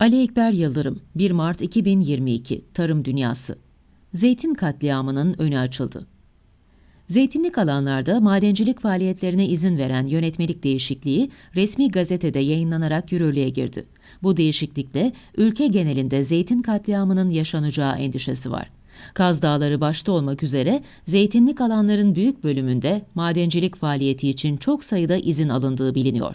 Ali Ekber Yıldırım, 1 Mart 2022, Tarım Dünyası. Zeytin katliamının önü açıldı. Zeytinlik alanlarda madencilik faaliyetlerine izin veren yönetmelik değişikliği resmi gazetede yayınlanarak yürürlüğe girdi. Bu değişiklikle ülke genelinde zeytin katliamının yaşanacağı endişesi var. Kaz Dağları başta olmak üzere zeytinlik alanların büyük bölümünde madencilik faaliyeti için çok sayıda izin alındığı biliniyor.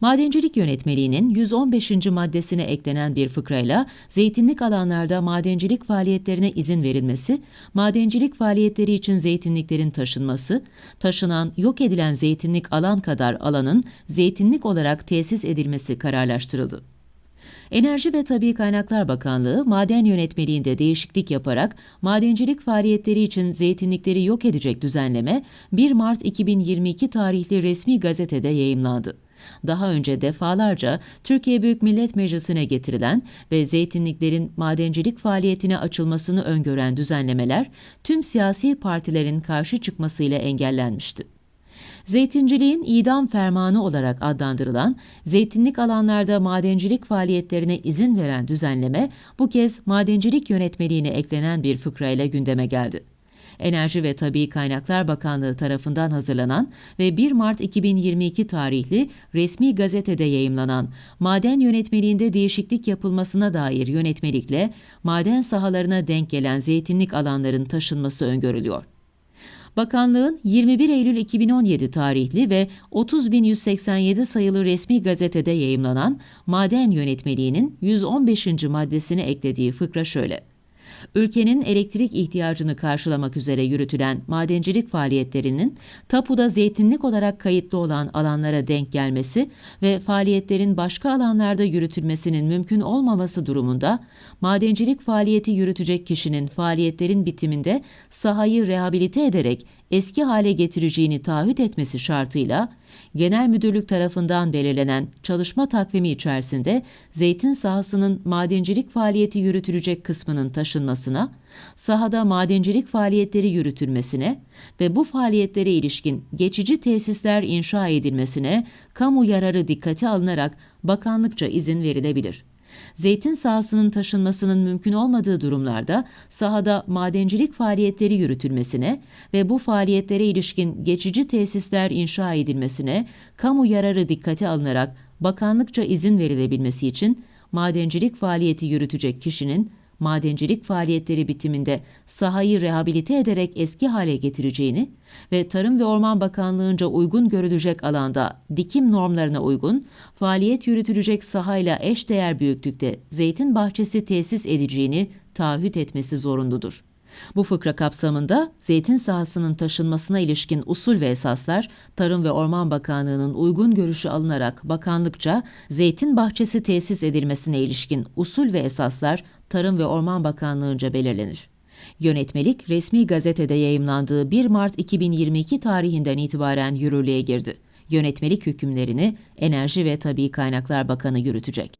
Madencilik Yönetmeliğinin 115. maddesine eklenen bir fıkrayla zeytinlik alanlarda madencilik faaliyetlerine izin verilmesi, madencilik faaliyetleri için zeytinliklerin taşınması, taşınan, yok edilen zeytinlik alan kadar alanın zeytinlik olarak tesis edilmesi kararlaştırıldı. Enerji ve Tabi Kaynaklar Bakanlığı, maden yönetmeliğinde değişiklik yaparak madencilik faaliyetleri için zeytinlikleri yok edecek düzenleme 1 Mart 2022 tarihli resmi gazetede yayımlandı. Daha önce defalarca Türkiye Büyük Millet Meclisi'ne getirilen ve zeytinliklerin madencilik faaliyetine açılmasını öngören düzenlemeler tüm siyasi partilerin karşı çıkmasıyla engellenmişti. Zeytinciliğin idam fermanı olarak adlandırılan zeytinlik alanlarda madencilik faaliyetlerine izin veren düzenleme bu kez madencilik yönetmeliğine eklenen bir fıkrayla gündeme geldi. Enerji ve Tabi Kaynaklar Bakanlığı tarafından hazırlanan ve 1 Mart 2022 tarihli resmi gazetede yayımlanan maden yönetmeliğinde değişiklik yapılmasına dair yönetmelikle maden sahalarına denk gelen zeytinlik alanların taşınması öngörülüyor. Bakanlığın 21 Eylül 2017 tarihli ve 30.187 sayılı resmi gazetede yayımlanan maden yönetmeliğinin 115. maddesine eklediği fıkra şöyle. Ülkenin elektrik ihtiyacını karşılamak üzere yürütülen madencilik faaliyetlerinin tapuda zeytinlik olarak kayıtlı olan alanlara denk gelmesi ve faaliyetlerin başka alanlarda yürütülmesinin mümkün olmaması durumunda madencilik faaliyeti yürütecek kişinin faaliyetlerin bitiminde sahayı rehabilite ederek eski hale getireceğini taahhüt etmesi şartıyla Genel Müdürlük tarafından belirlenen çalışma takvimi içerisinde zeytin sahasının madencilik faaliyeti yürütülecek kısmının taşınmasına, sahada madencilik faaliyetleri yürütülmesine ve bu faaliyetlere ilişkin geçici tesisler inşa edilmesine kamu yararı dikkate alınarak bakanlıkça izin verilebilir. Zeytin sahasının taşınmasının mümkün olmadığı durumlarda sahada madencilik faaliyetleri yürütülmesine ve bu faaliyetlere ilişkin geçici tesisler inşa edilmesine kamu yararı dikkate alınarak bakanlıkça izin verilebilmesi için madencilik faaliyeti yürütecek kişinin madencilik faaliyetleri bitiminde sahayı rehabilite ederek eski hale getireceğini ve Tarım ve Orman Bakanlığı'nca uygun görülecek alanda dikim normlarına uygun faaliyet yürütülecek sahayla eşdeğer büyüklükte zeytin bahçesi tesis edeceğini taahhüt etmesi zorunludur. Bu fıkra kapsamında zeytin sahasının taşınmasına ilişkin usul ve esaslar Tarım ve Orman Bakanlığı'nın uygun görüşü alınarak bakanlıkça zeytin bahçesi tesis edilmesine ilişkin usul ve esaslar Tarım ve Orman Bakanlığı'nca belirlenir. Yönetmelik resmi gazetede yayımlandığı 1 Mart 2022 tarihinden itibaren yürürlüğe girdi. Yönetmelik hükümlerini Enerji ve Tabi Kaynaklar Bakanı yürütecek.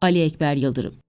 Ali Ekber Yıldırım